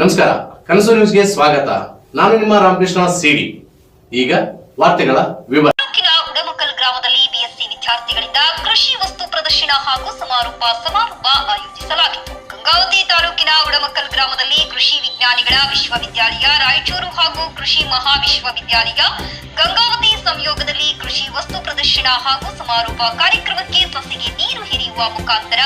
ನಮಸ್ಕಾರ, ಕನಸು ನ್ಯೂಸ್ಗೆ ಸ್ವಾಗತ. ನಾನು ನಿಮ್ಮ ರಾಮಕೃಷ್ಣ ಸಿಡಿ. ಈಗ ವಾರ್ತೆಗಳ ವಿವರ. ಉಡಮಕಲ್ ಗ್ರಾಮದಲ್ಲಿ ಬಿಎಸ್ಸಿ ವಿದ್ಯಾರ್ಥಿಗಳಿಂದ ಕೃಷಿ ವಸ್ತು ಪ್ರದರ್ಶನ ಹಾಗೂ ಸಮಾರೋಪ ಸಮಾರಂಭ ಆಯೋಜಿಸಲಾಗಿತ್ತು. ಗಂಗಾವತಿ ತಾಲೂಕಿನ ಉಡಮಕಲ್ ಗ್ರಾಮದಲ್ಲಿ ಕೃಷಿ ವಿಜ್ಞಾನಿಗಳ ವಿಶ್ವವಿದ್ಯಾಲಯ, ರಾಯಚೂರು ಹಾಗೂ ಕೃಷಿ ಮಹಾವಿಶ್ವವಿದ್ಯಾಲಯ, ಗಂಗಾವತಿ ಸಂಯೋಗದಲ್ಲಿ ಕೃಷಿ ವಸ್ತು ಪ್ರದರ್ಶನ ಹಾಗೂ ಸಮಾರೋಪ ಕಾರ್ಯಕ್ರಮಕ್ಕೆ ಸಸಿಗೆ ನೀರು ಹಿರಿಯುವ ಮುಖಾಂತರ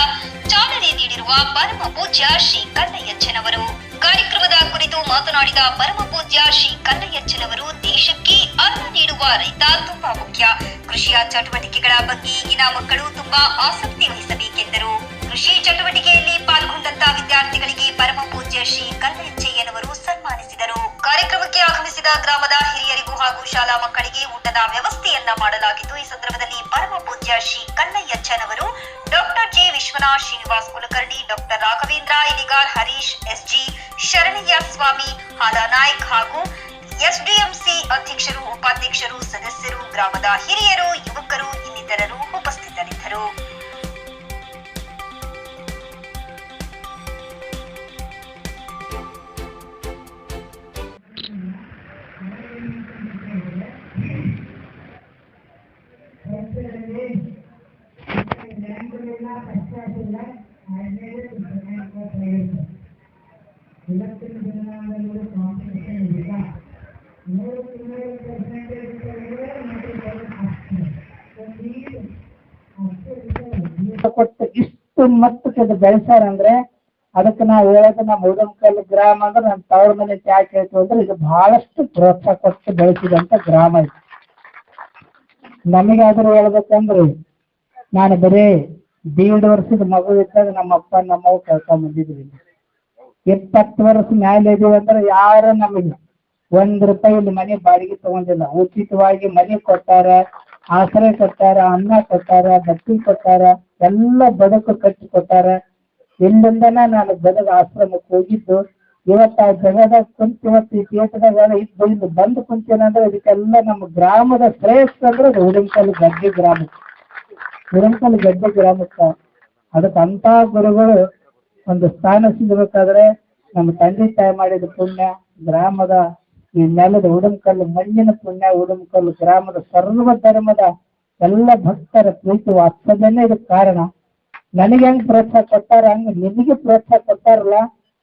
ಚಾಲನೆ ನೀಡಿರುವ ಪರಮ ಪೂಜ್ಯ ಶ್ರೀ ಕನ್ನಯ್ಯಜ್ಜನವರು ಕಾರ್ಯಕ್ರಮದ ಕುರಿತು ಮಾತನಾಡಿದ ಪರಮ ಪೂಜ್ಯ ಶ್ರೀ ಕನ್ನಯ್ಯಚ್ಚನವರು ದೇಶಕ್ಕೆ ಅನ್ನ ನೀಡುವ ರೈತ ತುಂಬಾ ಮುಖ್ಯ. ಕೃಷಿಯ ಚಟುವಟಿಕೆಗಳ ಬಗ್ಗೆ ಈಗಿನ ಮಕ್ಕಳು ತುಂಬಾ ಆಸಕ್ತಿ ವಹಿಸಬೇಕೆಂದರು. ಕೃಷಿ ಚಟುವಟಿಕೆಯಲ್ಲಿ ಪಾಲ್ಗೊಂಡಂತ ವಿದ್ಯಾರ್ಥಿಗಳಿಗೆ ಪರಮ ಪೂಜ್ಯ ಶ್ರೀ ಕನ್ನಯ್ಯಚ್ಚಯ್ಯನವರು ಸನ್ಮಾನಿಸಿದರು. ಕಾರ್ಯಕ್ರಮಕ್ಕೆ ಆಗಮಿಸಿದ ಗ್ರಾಮದ ಹಿರಿಯರಿಗೂ ಹಾಗೂ ಶಾಲಾ ಮಕ್ಕಳಿಗೆ ಊಟದ ವ್ಯವಸ್ಥೆಯನ್ನ ಮಾಡಲಾಗಿತ್ತು ಈ ಸಂದರ್ಭದಲ್ಲಿ ಪರಮ ಪೂಜ್ಯ Shri ಕನ್ನಯ್ಯಜ್ಜನವರು doctor J Vishwanath Srinivas Kulkarni, doctor Raghavendra Iligar Harish, SG Sharanayya Swami Halanaik ಹಾಗೂ ಎಸ್ಡಿಎಂಸಿ ಅಧ್ಯಕ್ಷರು, ಉಪಾಧ್ಯಕ್ಷರು, ಸದಸ್ಯರು, ಗ್ರಾಮದ ಹಿರಿಯರು, ಯುವಕರು, ಇನ್ನಿತರರು ಉಪಸ್ಥಿತರಿದ್ದರು. ಮಟ್ಟಕ್ಕೆ ಅದು ಬೆಳೆಸ್ಯಾರ ಅಂದ್ರೆ ಅದಕ್ಕೆ ನಾವು ಹೇಳೋದು ನಮ್ಮ ಉದಮಕಲ್ ಗ್ರಾಮ ಅಂದ್ರೆ ನಮ್ಮ ತವ್ರ ಮನೆ ಯಾಕೆ ಹೇಳ್ತೀವಿ ಅಂದ್ರೆ ಇದು ಬಹಳಷ್ಟು ಪ್ರೋತ್ಸಾಹ ಕೊಟ್ಟು ಬೆಳೆಸಿದಂತ ಗ್ರಾಮ ಇದು. ನಮಗಾದ್ರೂ ಹೇಳ್ಬೇಕಂದ್ರೆ ನಾನು ಬರೀ ದೇಡ್ ವರ್ಷದ ಮಗು ಇದ್ದಾಗ ನಮ್ಮ ಅಪ್ಪ ನಮ್ಮವ್ವ ಕಳ್ಕೊಂಡ್ ಬಂದಿದ್ವಿ. ಇಪ್ಪತ್ತು ವರ್ಷ ಮ್ಯಾಲೆ ಇದೀವಿ ಅಂದ್ರೆ ಯಾರು ನಮಗೆ ಒಂದ್ ರೂಪಾಯಿ ಇಲ್ಲಿ ಮನೆ ಬಾಡಿಗೆ ತಗೊಂಡಿಲ್ಲ. ಉಚಿತವಾಗಿ ಮನೆ ಕೊಟ್ಟಾರ ಆಸರೆ ಕೊಟ್ಟಾರ, ಅನ್ನ ಕೊಟ್ಟಾರ, ಬಟ್ಟಿ ಕೊಟ್ಟಾರ ಎಲ್ಲ ಬದುಕು ಕಟ್ಟಿ ಕೊಟ್ಟಾರ ಇಲ್ಲಿಂದನ ನಾನು ಗದಗ ಆಶ್ರಮಕ್ಕೆ ಹೋಗಿದ್ದು, ಇವತ್ತು ಆ ಜಗದಾಗ ಕುಂತ, ಇವತ್ತು ಈ ಥಿಯೇಟರ್ದಾಗ ಇದ್ದು, ಇಲ್ಲಿ ಬಂದು ಕುಂತೇನಂದ್ರೆ ಇದಕ್ಕೆಲ್ಲ ನಮ್ಮ ಗ್ರಾಮದ ಶ್ರೇಷ್ಠ ಅಂದ್ರೆ ಅದು ಉಡುಂಕಲ್ ಗಡ್ಡೆ ಗ್ರಾಮ. ಉಡುಂಕಲ್ ಗಡ್ಡೆ ಗ್ರಾಮಕ್ಕ. ಅದಕ್ಕೆ ಅಂತ ಗುರುಗಳು ಒಂದು ಸ್ಥಾನ ಸಿಗಬೇಕಾದ್ರೆ ನಮ್ಮ ತಂದೆ ತಾಯಿ ಮಾಡಿದ ಪುಣ್ಯ, ಗ್ರಾಮದ ಈ ನೆಲದ ಉಡುಂಕಲ್ಲು ಮಣ್ಣಿನ ಪುಣ್ಯ ಉಡುಂಕಲ್ಲು ಗ್ರಾಮದ ಸರ್ವ ಧರ್ಮದ ಎಲ್ಲ ಭಕ್ತರ ಪ್ರೀತಿ ವಾತ್ಸಲ್ಯನೇ ಇದಕ್ಕೆ ಕಾರಣ. ನನಗೆ ಹೆಂಗ್ ಪ್ರೋತ್ಸಾಹ ಕೊಟ್ಟಾರ ಹಂಗ ನಿಮಗೆ ಪ್ರೋತ್ಸಾಹ ಕೊಟ್ಟಾರಲ್ಲ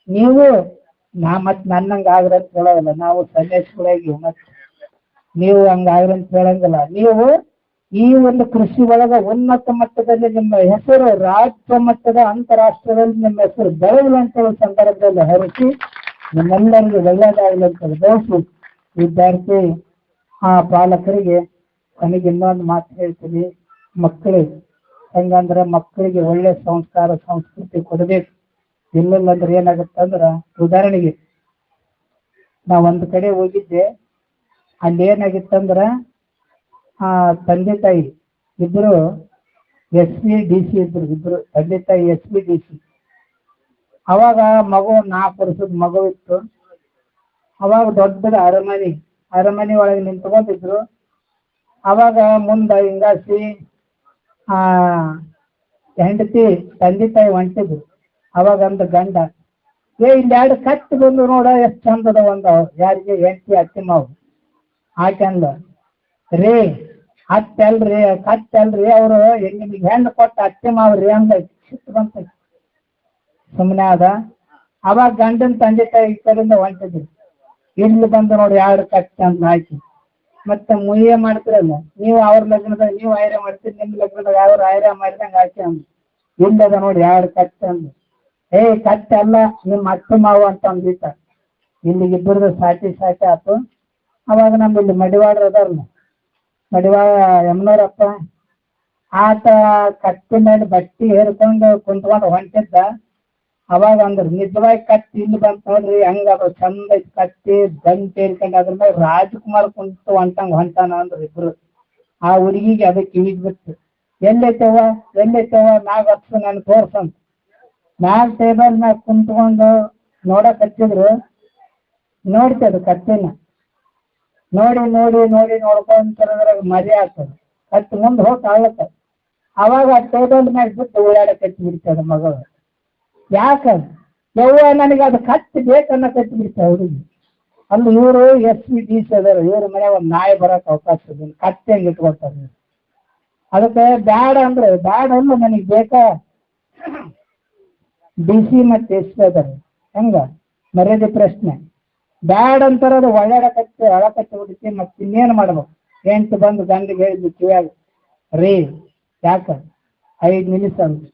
ನೀವು ನಾ ಮತ್ ನನ್ನಂಗ ಆಗ್ರ ಅಂತ ಹೇಳೋದಿಲ್ಲ. ನಾವು ಸನ್ಯಾಸಿಗಳಾಗಿ ಮತ್ ನೀವು ಹಂಗ ಆಗ್ರ ಅಂತ ಹೇಳಂಗಿಲ್ಲ. ನೀವು ಈ ಒಂದು ಕೃಷಿ ಒಳಗ ಉನ್ನತ ಮಟ್ಟದಲ್ಲಿ ನಿಮ್ಮ ಹೆಸರು ರಾಜ್ಯ ಮಟ್ಟದ ಅಂತಾರಾಷ್ಟ್ರದಲ್ಲಿ ನಿಮ್ಮ ಹೆಸರು ಹೇಳೋ ಸಂದರ್ಭದಲ್ಲಿ ಹರಿಸಿ ನಿಮ್ಮೆಲ್ಲರಿಗೂ ಒಳ್ಳೆಯದಾಗಲಿ ಅಂತ ಬಯಸಿ ವಿದ್ಯಾರ್ಥಿ, ಆ ಪಾಲಕರಿಗೆ ನನಗೆ ಇನ್ನೊಂದು ಮಾತು ಹೇಳ್ತೀನಿ. ಮಕ್ಕಳಿಗೆ ಹೆಂಗಂದ್ರೆ ಮಕ್ಕಳಿಗೆ ಒಳ್ಳೆ ಸಂಸ್ಕಾರ, ಸಂಸ್ಕೃತಿ ಕೊಡಬೇಕು. ಇಲ್ಲಿಲ್ಲ ಅಂದ್ರೆ ಏನಾಗುತ್ತೆ ಅಂದ್ರ, ಉದಾಹರಣೆಗೆ ನಾ ಒಂದು ಕಡೆ ಹೋಗಿದ್ದೆ, ಅಲ್ಲಿ ಏನಾಗಿತ್ತಂದ್ರ ಆ ತಂದೆ ತಾಯಿ ಇಬ್ರು ಎಸ್ ಬಿ ಡಿ ಸಿ ಇದ್ರು, ಇಬ್ರು ತಂದೆ ತಾಯಿ ಎಸ್ ಬಿ ಡಿ ಸಿ. ಅವಾಗ ಮಗು ನಾಲ್ಕು ವರ್ಷದ ಮಗು ಇತ್ತು ಅವಾಗ ದೊಡ್ಡ ಅರಮನೆ ಅರಮನೆ ಒಳಗೆ ನಿಂತ್ಕೊಂಡಿದ್ರು. ಅವಾಗ ಮುಂದ ಹಿಂಗಾಸಿ ಆ, ಹೆಂಡತಿ ತಂದೆ ತಾಯಿ ಹೊಂಟಿದ್ರು. ಅವಾಗ ಅಂದ ಗಂಡ, ಏ, ಇಲ್ಲಿ ಎರಡು ಕಟ್ಟು ಬಂದು ನೋಡ, ಎಷ್ಟು ಚಂದದ ಒಂದು ಅಂದ ಯಾರಿಗೆ? ಹೆಂಡತಿ, ಅತ್ತಿ, ಮಾವು. ಆಕೆಂದ ರೀ ರೇ, ಅತ್ತೆ ಕತ್ತಲ್ರಿ ಅವರು ನಿಮಗೆ ಹೆಣ್ಣು ಕೊಟ್ಟ ಅತ್ತೆ ಮಾವ್ರಿ ಅಂದ ಸಿಟ್ಟು ಬಂತ. ಸುಮ್ಮನೆ ಅದ ಅವಾಗ ಗಂಡನ ತಂದೆ ತಾಯಿ ಈ ಕಡೆಯಿಂದ ಹೊಂಟಿದ್ರು. ಇಲ್ಲಿ ಬಂದು ನೋಡಿ, ಎರಡು ಕತ್ತ ಅಂತ ಹಾಕಿ ಮತ್ತೆ ಮುಯ್ಯ ಮಾಡ್ತಿರಲ್ಲ. ನೀವು ಅವ್ರ ಲಗ್ನದಾಗ, ನೀವು ಆಯ್ರೆ ಮಾಡ್ತೀರಿ ನಿಮ್ ಲಗ್ನದಾಗ ಅವ್ರ ಆಯ್ರೆ ಮಾಡಿದಂಗ ಆಕೆ ಅಂದ್ ಹಿಂದದ ನೋಡಿ ಯಾರು ಕಟ್ಟ ಅಂದ್ ಏ, ಕಟ್ಟ ಅಲ್ಲ ನಿಮ್ ಅತ್ತೆ ಮಾವು ಅಂತ ಅಂದಿತ್ತ ಇಲ್ಲಿಗೆ ಇಬ್ಬರದ ಸಾಟಿ ಸಾಟಿ ಆತು. ಅವಾಗ ನಮ್ ಇಲ್ಲಿ ಮಡಿವಾಡ್ರ ಅದಾರಲ್ಲ. ಮಡಿವಾಳ ಯಮನೋರಪ್ಪ, ಆತ ಕಟ್ಟಿ ಮೇಲೆ ಬಟ್ಟಿ ಹೇರ್ಕೊಂಡು ಕುಂತ್ಕೊಂಡು ಹೊಂಟಿದ್ದ. ಅವಾಗ ಅಂದ್ರೆ ನಿಜವಾಗಿ ಕಟ್ಟಿ ಇಲ್ಲಿ ಬಂತ ನೋಡ್ರಿ ಹೆಂಗ ಅದು ಚಂದ ಕಟ್ಟಿ ಗಂಟೆ ಹೇಳ್ಕೊಂಡು ಅದ್ರ ಮೇಲೆ ರಾಜಕುಮಾರ್ ಕುಂತು ಹೊಂಟಂಗ್ ಹೊಂಟಾನ ಅಂದ್ರ ಇಬ್ರು. ಆ ಹುಡುಗಿಗೆ ಅದಕ್ಕೆ ಕಿವಿಗ್ ಬಿತ್ತು. ಎಲ್ಲೈತವ ಎಲ್ಲೈತವ ನಾಗ ಹಚ್ಚು ನನ್ ತೋರ್ಸಂತ ಮ್ಯಾಗ ಟೇಬಲ್ ಮ್ಯಾಗ ಕುಂತ್ಕೊಂಡು ನೋಡಕ್ ಹಚ್ಚಿದ್ರು. ನೋಡ್ತದ ಕತ್ತಿನ ನೋಡಿ ನೋಡಿ ನೋಡಿ ನೋಡ್ಕೊಂತರ ಮರಿ ಆಗ್ತದ. ಕತ್ತಿ ಮುಂದೆ ಹೋಗಿ ಆಳತ್ತ ಅವಾಗ ಟೇಬಲ್ ಮ್ಯಾಗ ಬಿಟ್ಟು ಓಡಾಡಕ್ ಹಚ್ಚಿ ಬಿಡ್ತದ ಮಗಳು. ಯಾಕಂದ್ರೆ ಯವ್ವ ನನಗೆ ಅದು ಕತ್ತಿ ಬೇಕನ್ನ ಕತ್ತಿ ಬಿಡ್ತ ಹುಡುಗಿ ಅಲ್ಲಿ ಇವರು ಎಸ್ ಪಿ ಡಿ ಸಿ ಅದಾರ. ಇವ್ರ ಮನೆ ಒಂದು ನಾಯಿ ಬರೋಕೆ ಅವಕಾಶ ಇದೆ. ಕತ್ತಿ ಹೆಂಗೆ ಇಟ್ಕೊಳ್ತಾರೆ ಅದಕ್ಕೆ ಬ್ಯಾಡ ಅಂದ್ರೆ ಬ್ಯಾಡ ಅಂದ್ರೆ ನನಗೆ ಬೇಕಾ? ಡಿ ಸಿ ಮತ್ತೆ ಎಸ್ ಪಿ ಅದಾರ. ಹೆಂಗ? ಮರ್ಯಾದೆ ಪ್ರಶ್ನೆ. ಬ್ಯಾಡ ಅಂತಾರ ಅದು ಒಳ ಕಟ್ಟಿ ಹುಡುಕಿ ಮತ್ತೆ ಇನ್ನೇನು ಮಾಡ್ಬೇಕು? ಎಂಟು ಬಂದು ಗಂಡಿಗೆ ಹೇಳಿದ್ವಿ ಕಿವಿಯಾಗ. ರೀ, ಯಾಕ? ಐದು ನಿಮಿಷ ಅಂದ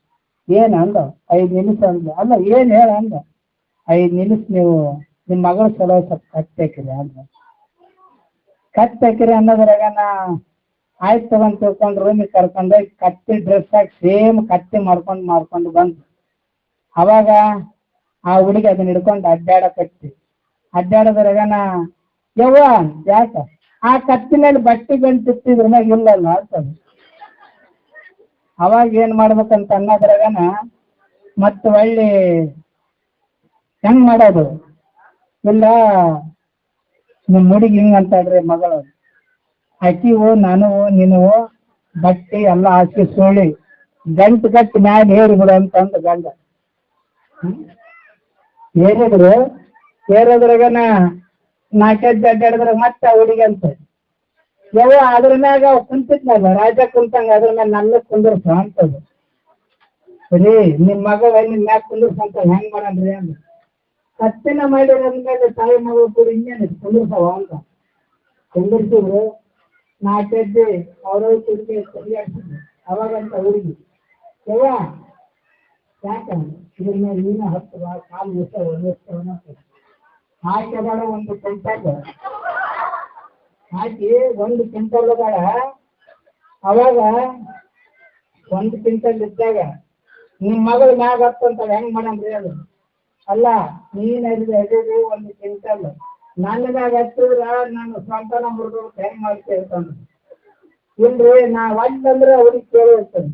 ಏನ್ ಅಂದ? ಐದು ನಿಮಿಷ ಅಂದ. ಅಲ್ಲ, ಏನು ಹೇಳ ಅಂದ? ಐದು ನಿಮಿಷ ನೀವು ನಿಮ್ಮ ಮಗಳ ಸಲ ಸ್ವಲ್ಪ ಕಟ್ಟಬೇಕ್ರಿ ಅಂದ. ಕಟ್ಟಬೇಕ್ರಿ ಅನ್ನೋದ್ರಾಗ ನಾ ಆಯ್ತು ತಗೊಂಡ್ ತಿಳ್ಕೊಂಡು ರೂಮಿಗೆ ಕರ್ಕೊಂಡೋಗಿ ಕತ್ತಿ ಡ್ರೆಸ್ ಹಾಕಿ ಸೇಮ್ ಕತ್ತಿ ಮಾಡ್ಕೊಂಡು ಮಾಡ್ಕೊಂಡು ಬಂದು. ಅವಾಗ ಆ ಹುಡುಗಿ ಅದನ್ನ ಹಿಡ್ಕೊಂಡು ಅಡ್ಡಾಡಕತ್ತಿ. ಅಡ್ಡಾಡೋದ್ರಾಗ ನಾ, ಯವ್ವ, ಯಾಕ? ಆ ಕತ್ತಿನಲ್ಲಿ ಬಟ್ಟೆ ಬಂದು ತಿತ್ತಿದ್ರ ಮ್ಯಾಗ ಇಲ್ಲಲ್ಲ ಅಂತಂದು ಅವಾಗ ಏನ್ ಮಾಡ್ಬೇಕಂತ ಅನ್ನೋದ್ರಾಗನ ಮತ್ತ ಒಳ್ಳಿ ಹೆಂಗ್ ಮಾಡೋದು? ಇಲ್ಲ, ನಿಮ್ ಹುಡುಗಿ ಹಿಂಗ್ ಅಂತಾಳ್ರಿ ಮಗಳು. ಅಕ್ಕಿವು ನಾನು ನೀನು ಬಟ್ಟೆ ಎಲ್ಲ ಹಾಕಿ ಸುಳಿ, ಗಂಟು ಕಟ್ಟಿ ಮ್ಯಾಲೆ ಹೇರಿ ಬಿಡು ಅಂತಂದ ಗಂಡ. ಹೇಳಿದ್ರು? ಏರಿದ್ರು ಏರೋದ್ರಾಗನ ನಾಲ್ಕೈದು ಅಡ್ಡಾಡಿದ್ರಾಗ ಮತ್ತೆ ಹುಡುಗಿ ಅಂತ. ಯವ್ವ ಅದ್ರ ಮ್ಯಾಗ ಕುಂತಿದ್ನಲ್ಲ ರಾಜ ಕುಂತಂಗ ಅದ್ರ ಮ್ಯಾಗ ನನ್ನ ಕುಂದರ್ಸ ಅಂತದು. ಸರಿ ನಿಮ್ ಮಗ ನಿಮ್ ಮ್ಯಾಗ ಕುಂದರ್ಸ ಅಂತ ಹೆಂಗ್ ಮಾಡನ್ರಿ ಅಂದ. ಕತ್ತಿನ ಮಾಡಿರೋದ್ಮೇಲೆ ತಾಯಿ ಮಗಳು ಕೂಡ ಇನ್ನೇನು ಕುಂದಿರ್ಸವ ಅಂತ ಕುಂದಿರ್ಸಿದ್ರು, ನಾಲ್ಕೈದು ಅವ್ರ ಕುಡಿಗೆ ತಿರುಗಾಡ್ಸಿದ್ರು ಅವಾಗಂತ ಹುಡುಗಿ, ಯವ್ವ, ಯಾಕ ಇದ್ರ ಮೇಲೆ ನೀನು ಹತ್ತು ಬಾ ಕಾಲು ಮುಚ್ಚ ಒಂದಿಸ್ತವನ ಹಾಕಿ ಅದಾಳ ಒಂದು ಕ್ವಿಂಟಲ್ ಹಾಕಿ ಒಂದು ಕ್ವಿಂಟಲ್ ಅದಾಳ ಅವಾಗ ಒಂದು ಕ್ವಿಂಟಲ್ ಇದ್ದಾಗ ನಿಮ್ಮ ಮಗಳು ಮ್ಯಾಗ ಹತ್ತಂತ ಹೆಂಗ್ ಮಾಡಂದ್ರಿ ಅದು ಅಲ್ಲ, ನೀನ್ ಅದಿದೆ ಅದಿದೆ ಒಂದು ಕ್ವಿಂಟಲ್. ನನ್ನ ಮ್ಯಾಗ ಹತ್ತಿದ್ರ ನಾನು ಸ್ವಂತನ ಮುರಿದು ಹೆಂಗ್ ಮಾಡ್ತೇವೆ ಅಂತಂದ್ರು ಇಲ್ರಿ ನಾ ಒಂದಂದ್ರೆ ಅವ್ರಿಗೆ ಕೇಳಿರ್ತಾನೆ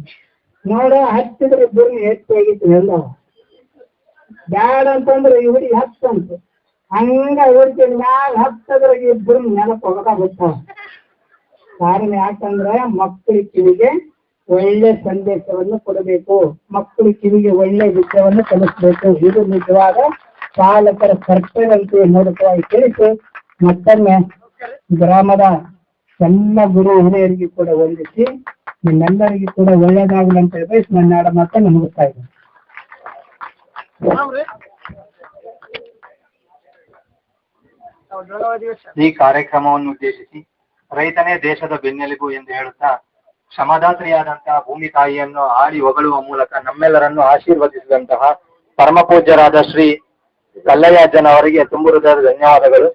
ನೋಡ ಹತ್ತಿದ್ರೆ ಗುರಿ ಹೆಚ್ಚಾಗಿತ್ತು ಎಲ್ಲ. ಬ್ಯಾಡ ಅಂತಂದ್ರೆ ಇವ್ರಿಗೆ ಹತ್ತಂತ ಹಂಗ ಇವ್ರಿಗೆ ಮ್ಯಾಲ ಹತ್ತದ್ರ ಇಬ್ಬರು ನೆನಪು ಹೋಗದ ಬಿಟ್ಟಾವ ಕಾರಣ ಯಾಕಂದ್ರೆ ಮಕ್ಕಳ ಕಿವಿಗೆ ಒಳ್ಳೆ ಸಂದೇಶವನ್ನು ಕೊಡಬೇಕು. ಮಕ್ಕಳ ಕಿವಿಗೆ ಒಳ್ಳೆ ವಿಷಯವನ್ನು ಕಲಿಸ್ಬೇಕು ಇದು ನಿಜವಾದ ಪಾಲಕರ ಕರ್ತವ್ಯ ಅಂತ ಮೂಲಕವಾಗಿ ತಿಳಿಸಿ ಮತ್ತೊಮ್ಮೆ ಗ್ರಾಮದ ಎಲ್ಲ ಗುರು ಹಿರಿಯರಿಗೆ ಕೂಡ ವಂದಿಸಿ, ನಿಮ್ಮೆಲ್ಲರಿಗೂ ಕೂಡ ಒಳ್ಳೇದಾಗಲಿ ಅಂತ ಹೇಳಿ ನನ್ನ ನಾಡ ಮಾತನ್ನು ಮುಗಿಸ್ತಾ ಇದ್ದೀನಿ. ಈ ಕಾರ್ಯಕ್ರಮವನ್ನು ಉದ್ದೇಶಿಸಿ ರೈತನೇ ದೇಶದ ಬೆನ್ನೆಲುಬು ಎಂದು ಹೇಳುತ್ತಾ ಕ್ಷಮದಾತ್ರಿಯಾದಂತಹ ಭೂಮಿ ತಾಯಿಯನ್ನು ಆಡಿ ಹೊಗಳುವ ಮೂಲಕ ನಮ್ಮೆಲ್ಲರನ್ನು ಆಶೀರ್ವದಿಸಿದಂತಹ ಪರಮ ಪೂಜ್ಯರಾದ ಶ್ರೀ ಕಲ್ಲಯ್ಯಜ್ಜನ ಅವರಿಗೆ ತುಂಬು ಹೃದಯದ ಧನ್ಯವಾದಗಳು.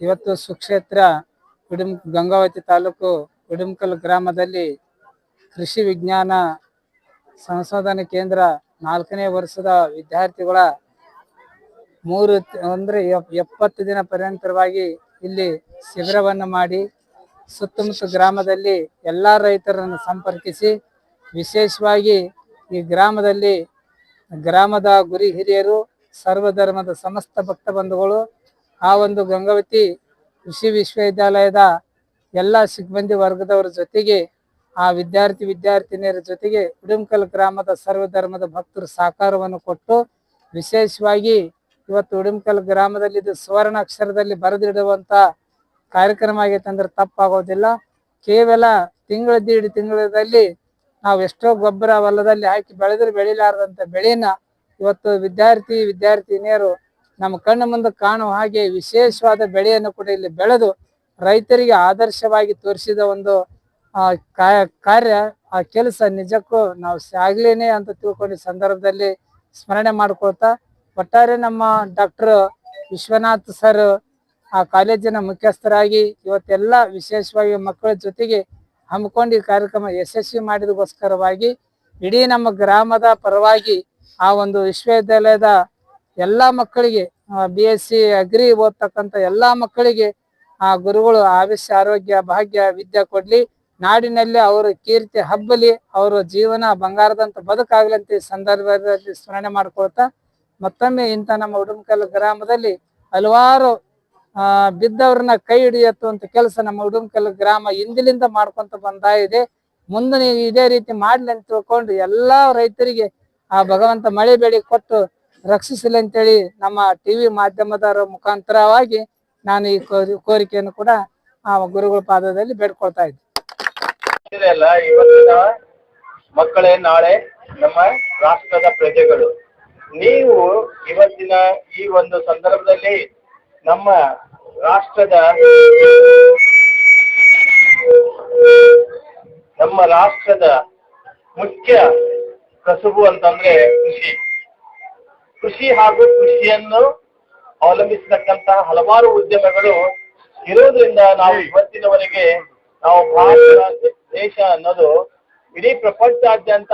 ಇವತ್ತು ಸುಕ್ಷೇತ್ರ ಉಡುಂ ಗಂಗಾವತಿ ತಾಲೂಕು ಉಡುಂಕಲ್ ಗ್ರಾಮದಲ್ಲಿ ಕೃಷಿ ವಿಜ್ಞಾನ ಸಂಶೋಧನಾ ಕೇಂದ್ರ ನಾಲ್ಕನೇ ವರ್ಷದ ವಿದ್ಯಾರ್ಥಿಗಳ ಮೂರು ಅಂದ್ರೆ ಎಪ್- ಎಪ್ಪತ್ತು ದಿನ ಪರ್ಯಂತರವಾಗಿ ಇಲ್ಲಿ ಶಿಬಿರವನ್ನು ಮಾಡಿ ಸುತ್ತಮುತ್ತ ಗ್ರಾಮದಲ್ಲಿ ಎಲ್ಲಾ ರೈತರನ್ನು ಸಂಪರ್ಕಿಸಿ ವಿಶೇಷವಾಗಿ ಈ ಗ್ರಾಮದಲ್ಲಿ ಗ್ರಾಮದ ಗುರಿ ಹಿರಿಯರು ಸರ್ವಧರ್ಮದ ಸಮಸ್ತ ಭಕ್ತ ಬಂಧುಗಳು, ಆ ಒಂದು ಗಂಗಾವತಿ ಕೃಷಿ ವಿಶ್ವವಿದ್ಯಾಲಯದ ಎಲ್ಲ ಸಿಬ್ಬಂದಿ ವರ್ಗದವರ ಜೊತೆಗೆ, ಆ ವಿದ್ಯಾರ್ಥಿ ವಿದ್ಯಾರ್ಥಿನಿಯರ ಜೊತೆಗೆ ಉಡುಂಕಲ್ ಗ್ರಾಮದ ಸರ್ವಧರ್ಮದ ಭಕ್ತರು ಸಹಕಾರವನ್ನು ಕೊಟ್ಟು, ವಿಶೇಷವಾಗಿ ಇವತ್ತು ಉಡುಂಕಲ್ ಗ್ರಾಮದಲ್ಲಿ ಇದು ಸುವರ್ಣ ಅಕ್ಷರದಲ್ಲಿ ಬರೆದಿಡುವಂತ ಕಾರ್ಯಕ್ರಮ ಆಗೈತೆ ಅಂದ್ರೆ ತಪ್ಪಾಗೋದಿಲ್ಲ. ಕೇವಲ ತಿಂಗಳ ದೀಡ್ ತಿಂಗಳಲ್ಲಿ ನಾವು ಎಷ್ಟೋ ಗೊಬ್ಬರ ಹೊಲದಲ್ಲಿ ಹಾಕಿ ಬೆಳೆದ್ರೆ ಬೆಳಿಲಾರದಂತ ಬೆಳೆನ ಇವತ್ತು ವಿದ್ಯಾರ್ಥಿ, ವಿದ್ಯಾರ್ಥಿನಿಯರು ನಮ್ಮ ಕಣ್ಣು ಮುಂದೆ ಕಾಣುವ ಹಾಗೆ ವಿಶೇಷವಾದ ಬೆಳೆಯನ್ನು ಕೂಡ ಇಲ್ಲಿ ಬೆಳೆದು ರೈತರಿಗೆ ಆದರ್ಶವಾಗಿ ತೋರಿಸಿದ ಒಂದು ಕಾರ್ಯ ಆ ಕೆಲಸ ನಿಜಕ್ಕೂ ನಾವು ಆಗ್ಲೇನೆ ಅಂತ ತಿಳ್ಕೊಂಡು ಸಂದರ್ಭದಲ್ಲಿ ಸ್ಮರಣೆ ಮಾಡ್ಕೊಳ್ತಾ ಒಟ್ಟಾರೆ ನಮ್ಮ ಡಾಕ್ಟರ್ ವಿಶ್ವನಾಥ್ ಸರ್ ಆ ಕಾಲೇಜಿನ ಮುಖ್ಯಸ್ಥರಾಗಿ ಇವತ್ತೆಲ್ಲ ವಿಶೇಷವಾಗಿ ಮಕ್ಕಳ ಜೊತೆಗೆ ಹಮ್ಮಿಕೊಂಡು ಈ ಕಾರ್ಯಕ್ರಮ ಯಶಸ್ವಿ ಮಾಡಿದಕ್ಕೋಸ್ಕರವಾಗಿ ಇಡೀ ನಮ್ಮ ಗ್ರಾಮದ ಪರವಾಗಿ ಆ ಒಂದು ವಿಶ್ವವಿದ್ಯಾಲಯದ ಎಲ್ಲಾ ಮಕ್ಕಳಿಗೆ ಬಿ ಎಸ್ ಸಿ ಅಗ್ರಿ ಓದ್ತಕ್ಕಂಥ ಎಲ್ಲಾ ಮಕ್ಕಳಿಗೆ ಆ ಗುರುಗಳು ಆವಿಷ್ಯ ಆರೋಗ್ಯ, ಭಾಗ್ಯ, ವಿದ್ಯೆ ಕೊಡ್ಲಿ. ನಾಡಿನಲ್ಲಿ ಅವರ ಕೀರ್ತಿ ಹಬ್ಬಲಿ, ಅವರ ಜೀವನ ಬಂಗಾರದಂತ ಬದುಕಾಗಲಂತ ಈ ಸಂದರ್ಭದಲ್ಲಿ ಸ್ಮರಣೆ ಮಾಡ್ಕೊಳ್ತಾ ಮತ್ತೊಮ್ಮೆ ಇಂಥ ನಮ್ಮ ಉಡುಮಕಲ್ ಗ್ರಾಮದಲ್ಲಿ ಹಲವಾರು ಆ, ಬಿದ್ದವ್ರನ್ನ ಕೈ ಹಿಡಿಯತ್ತುವಂತ ಕೆಲಸ ನಮ್ಮ ಉಡುಮಕಲ್ ಗ್ರಾಮ ಹಿಂದಿಲಿಂದ ಮಾಡ್ಕೊಂತ ಬಂದಾ ಇದೆ. ಮುಂದೆ ಇದೇ ರೀತಿ ಮಾಡ್ಲಿ ಅಂತ ತಿಳ್ಕೊಂಡು ಎಲ್ಲಾ ರೈತರಿಗೆ ಆ ಭಗವಂತ ಮಳೆ ಬೆಳೆ ಕೊಟ್ಟು ರಕ್ಷಿಸಲಿ ಅಂತೇಳಿ ನಮ್ಮ ಟಿವಿ ಮಾಧ್ಯಮದವರ ಮುಖಾಂತರವಾಗಿ ನಾನು ಈ ಕೋರಿ- ಕೋರಿಕೆಯನ್ನು ಕೂಡ ಆ ಗುರುಗಳ ಪಾದದಲ್ಲಿ ಬೇಡ್ಕೊಳ್ತಾ ಇವತ್ತಿನ ಮಕ್ಕಳೇ ನಾಳೆ ನಮ್ಮ ರಾಷ್ಟ್ರದ ಪ್ರಜೆಗಳು. ನೀವು ಇವತ್ತಿನ ಈ ಒಂದು ಸಂದರ್ಭದಲ್ಲಿ ನಮ್ಮ ರಾಷ್ಟ್ರದ ನಮ್ಮ ರಾಷ್ಟ್ರದ ಮುಖ್ಯ ಕಸುಬು ಅಂತಂದ್ರೆ ಕೃಷಿ. ಕೃಷಿ ಹಾಗೂ ಕೃಷಿಯನ್ನು ಅವಲಂಬಿಸತಕ್ಕಂತಹ ಹಲವಾರು ಉದ್ಯಮಗಳು ಇರೋದ್ರಿಂದ ನಾವು ಇವತ್ತಿನವರೆಗೆ ನಾವು ಭಾರತ ದೇಶ ಅನ್ನೋದು ಇಡೀ ಪ್ರಪಂಚಾದ್ಯಂತ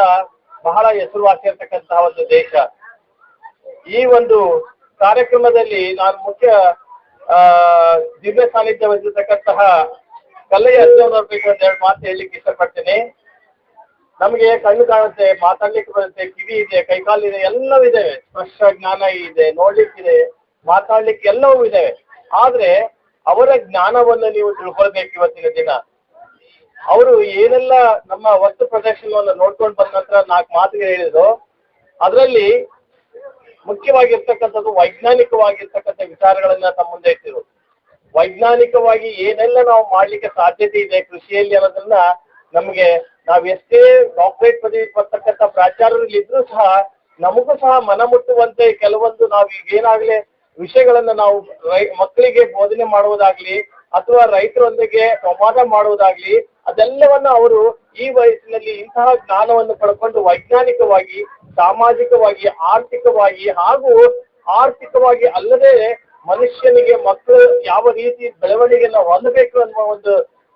ಬಹಳ ಹೆಸರುವಾಸಿರ್ತಕ್ಕಂತಹ ಒಂದು ದೇಶ. ಈ ಒಂದು ಕಾರ್ಯಕ್ರಮದಲ್ಲಿ ನಾನು ಮುಖ್ಯ, ಆ, ದಿವ್ಯ ಸಾನ್ನಿಧ್ಯ ವಹಿಸಿರ್ತಕ್ಕಂತಹ ಕಲ್ಲಯ್ಯ ಅರ್ಜುನವ್ರ ಬಗ್ಗೆ ಎರಡು ಮಾತು ಹೇಳಲಿಕ್ಕೆ ಇಷ್ಟಪಡ್ತೇನೆ. ನಮಗೆ ಕಣ್ಣು ಕಾಣುತ್ತೆ, ಮಾತಾಡ್ಲಿಕ್ಕೆ ಬರುತ್ತೆ, ಕಿವಿ ಇದೆ ಕೈಕಾಲಿದೆ ಎಲ್ಲವೂ ಇದೆ. ಸ್ಪರ್ಶ, ಜ್ಞಾನ ಇದೆ, ನೋಡ್ಲಿಕ್ಕಿದೆ, ಮಾತಾಡ್ಲಿಕ್ಕೆ ಎಲ್ಲವೂ ಇದೆ. ಆದ್ರೆ ಅವರ ಜ್ಞಾನವನ್ನು ನೀವು ತಿಳ್ಕೊಳ್ಬೇಕು ಇವತ್ತಿನ ದಿನ. ಅವರು ಏನೆಲ್ಲ ನಮ್ಮ ವಸ್ತು ಪ್ರದರ್ಶನವನ್ನು ನೋಡ್ಕೊಂಡು ಬಂದ ನಂತರ ನಾಲ್ಕು ಮಾತುಗಳು ಹೇಳಿದ್ರು. ಅದರಲ್ಲಿ ಮುಖ್ಯವಾಗಿರ್ತಕ್ಕಂಥದ್ದು ವೈಜ್ಞಾನಿಕವಾಗಿರ್ತಕ್ಕಂಥ ವಿಚಾರಗಳನ್ನ ತಮ್ಮ ಮುಂದೆ ಇಟ್ಟಿರು ವೈಜ್ಞಾನಿಕವಾಗಿ ಏನೆಲ್ಲ ನಾವು ಮಾಡ್ಲಿಕ್ಕೆ ಸಾಧ್ಯತೆ ಇದೆ ಕೃಷಿಯಲ್ಲಿ ಅನ್ನೋದನ್ನ ನಮ್ಗೆ ನಾವ್ ಎಷ್ಟೇ ಡಾಕ್ಟರೇಟ್ ಪದವಿ ಬರ್ತಕ್ಕಂಥ ಇದ್ರೂ ಸಹ ನಮಗೂ ಸಹ ಮನ ಮುಟ್ಟುವಂತೆ ಕೆಲವೊಂದು ನಾವು ಈಗ ಏನಾಗ್ಲಿ ವಿಷಯಗಳನ್ನ ನಾವು ಮಕ್ಕಳಿಗೆ ಬೋಧನೆ ಮಾಡುವುದಾಗ್ಲಿ ಅಥವಾ ರೈತರೊಂದಿಗೆ ಸಂವಾದ ಮಾಡುವುದಾಗ್ಲಿ ಅದೆಲ್ಲವನ್ನ ಅವರು ಈ ವಯಸ್ಸಿನಲ್ಲಿ ಇಂತಹ ಜ್ಞಾನವನ್ನು ಪಡ್ಕೊಂಡು ವೈಜ್ಞಾನಿಕವಾಗಿ, ಸಾಮಾಜಿಕವಾಗಿ, ಆರ್ಥಿಕವಾಗಿ ಹಾಗೂ ಆರ್ಥಿಕವಾಗಿ ಅಲ್ಲದೆ ಮನುಷ್ಯನಿಗೆ ಮಕ್ಕಳು ಯಾವ ರೀತಿ ಬೆಳವಣಿಗೆಯನ್ನ ಹೊಂದಬೇಕು ಅನ್ನುವ ಒಂದು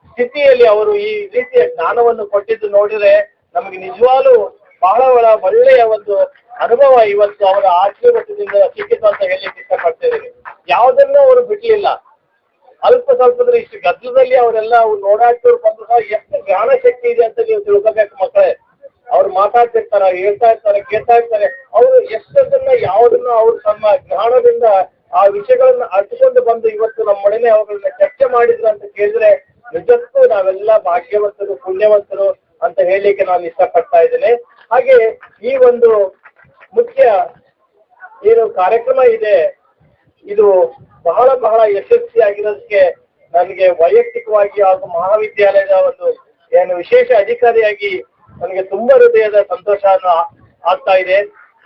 ಸ್ಥಿತಿಯಲ್ಲಿ ಅವರು ಈ ರೀತಿಯ ಜ್ಞಾನವನ್ನು ಕೊಟ್ಟಿದ್ದು ನೋಡಿದ್ರೆ ನಮಗೆ ನಿಜವಾಗ್ಲೂ ಬಹಳ ಬಹಳ ಒಳ್ಳೆಯ ಒಂದು ಅನುಭವ ಇವತ್ತು ಅವರ ಆಶೀರ್ವಾದದಿಂದ ಸಿಕ್ಕಿತು ಅಂತ ಹೇಳಲಿಕ್ಕೆ ಇಷ್ಟಪಡ್ತಿದ್ದೀನಿ ಯಾವುದನ್ನು ಅವರು ಬಿಡ್ಲಿಲ್ಲ. ಅಲ್ಪ ಸ್ವಲ್ಪದ್ರೆ ಇಷ್ಟು ಗದ್ದಲದಲ್ಲಿ ಅವರೆಲ್ಲ ನೋಡಾಡ್ತವ್ರು ಬಂದು ಸಹ ಎಷ್ಟು ಜ್ಞಾನ ಶಕ್ತಿ ಇದೆ ಅಂತ ನೀವು ತಿಳ್ಕೋಬೇಕು ಮಕ್ಕಳೇ. ಅವ್ರು ಮಾತಾಡ್ತಿರ್ತಾರ, ಹೇಳ್ತಾ ಇರ್ತಾರೆ, ಕೇಳ್ತಾ ಇರ್ತಾರೆ. ಅವರು ಎಷ್ಟದನ್ನ ಯಾವ್ದನ್ನ ಅವ್ರು ತಮ್ಮ ಜ್ಞಾನದಿಂದ ಆ ವಿಷಯಗಳನ್ನ ಅರ್ಚಿಕೊಂಡು ಬಂದು ಇವತ್ತು ನಮ್ಮ ಮನೇಲೆ ಅವುಗಳನ್ನ ಚರ್ಚೆ ಮಾಡಿದ್ರು ಅಂತ ಕೇಳಿದ್ರೆ ನಿಜಕ್ಕೂ ನಾವೆಲ್ಲ ಭಾಗ್ಯವಂತರು, ಪುಣ್ಯವಂತರು ಅಂತ ಹೇಳಲಿಕ್ಕೆ ನಾನು ಇಷ್ಟಪಡ್ತಾ ಇದ್ದೇನೆ. ಹಾಗೆ ಈ ಒಂದು ಮುಖ್ಯ ಏನು ಕಾರ್ಯಕ್ರಮ ಇದೆ. ಇದು ಬಹಳ ಬಹಳ ಯಶಸ್ವಿಯಾಗಿರೋದಕ್ಕೆ ನನಗೆ ವೈಯಕ್ತಿಕವಾಗಿ ಹಾಗೂ ಮಹಾವಿದ್ಯಾಲಯದ ಒಂದು ಏನು ವಿಶೇಷ ಅಧಿಕಾರಿಯಾಗಿ ನನಗೆ ತುಂಬಾ ಹೃದಯದ ಸಂತೋಷ ಆಗ್ತಾ ಇದೆ.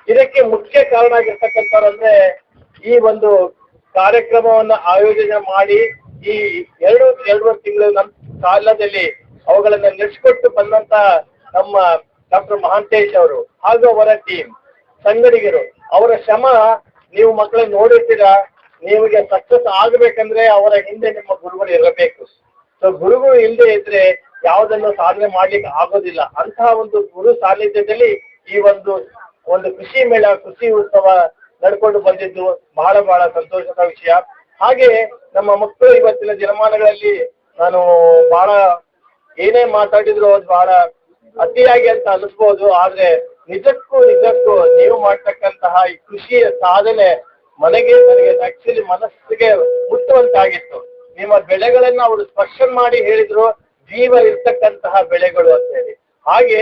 ಇದಕ್ಕೆ ಮುಖ್ಯ ಕಾರಣ ಆಗಿರ್ತಕ್ಕಂಥವ್ರಂದ್ರೆ ಈ ಒಂದು ಕಾರ್ಯಕ್ರಮವನ್ನ ಆಯೋಜನೆ ಮಾಡಿ ಈ ಎರಡು, ಎರಡೂವರೆ ತಿಂಗಳು ನಮ್ಮ ಕಾಲದಲ್ಲಿ ಅವುಗಳನ್ನ ನಡೆಸಿಕೊಟ್ಟು ಬಂದಂತ ನಮ್ಮ ಡಾಕ್ಟರ್ ಮಹಾಂತೇಶ್ ಅವರು ಹಾಗೂ ಅವರ ಟೀಮ್ ಸಂಗಡಿಗರು, ಅವರ ಶ್ರಮ ನೀವು ಮಕ್ಕಳನ್ನ ನೋಡಿರ್ತೀರಾ? ನಿಮಗೆ ಸಕ್ಸಸ್ ಆಗಬೇಕಂದ್ರೆ ಅವರ ಹಿಂದೆ ನಿಮ್ಮ ಗುರುಗಳು ಇರಬೇಕು. ಸೊ ಗುರುಗಳು ಇಲ್ಲದೆ ಇದ್ರೆ ಯಾವುದನ್ನು ಸಾಧನೆ ಮಾಡ್ಲಿಕ್ಕೆ ಆಗೋದಿಲ್ಲ. ಅಂತಹ ಒಂದು ಗುರು ಸಾನ್ನಿಧ್ಯದಲ್ಲಿ ಈ ಒಂದು ಒಂದು ಕೃಷಿ ಮೇಳ, ಕೃಷಿ ಉತ್ಸವ ನಡ್ಕೊಂಡು ಬಂದಿದ್ದು ಬಹಳ ಬಹಳ ಸಂತೋಷದ ವಿಷಯ. ಹಾಗೆ ನಮ್ಮ ಮಕ್ಕಳು ಇವತ್ತಿನ ದಿನಮಾನಗಳಲ್ಲಿ ನಾನು ಬಹಳ ಏನೇ ಮಾತಾಡಿದ್ರು ಅದು ಬಹಳ ಅತಿಯಾಗಿ ಅಂತ ಅನಿಸ್ಬೋದು. ಆದ್ರೆ ನಿಜಕ್ಕೂ ನಿಜಕ್ಕೂ ನೀವು ಮಾಡ್ತಕ್ಕಂತಹ ಈ ಕೃಷಿಯ ಸಾಧನೆ ಮನೆಗೆ ನನಗೆ ಆಕ್ಚುಲಿ ಮನಸ್ಸಿಗೆ ಮುಟ್ಟುವಂತಾಗಿತ್ತು. ನಿಮ್ಮ ಬೆಳೆಗಳನ್ನ ಅವರು ಸ್ಪರ್ಶ ಮಾಡಿ ಹೇಳಿದ್ರು, ಜೀವ ಇರ್ತಕ್ಕಂತಹ ಬೆಳೆಗಳು ಅಂತ ಹೇಳಿ. ಹಾಗೆ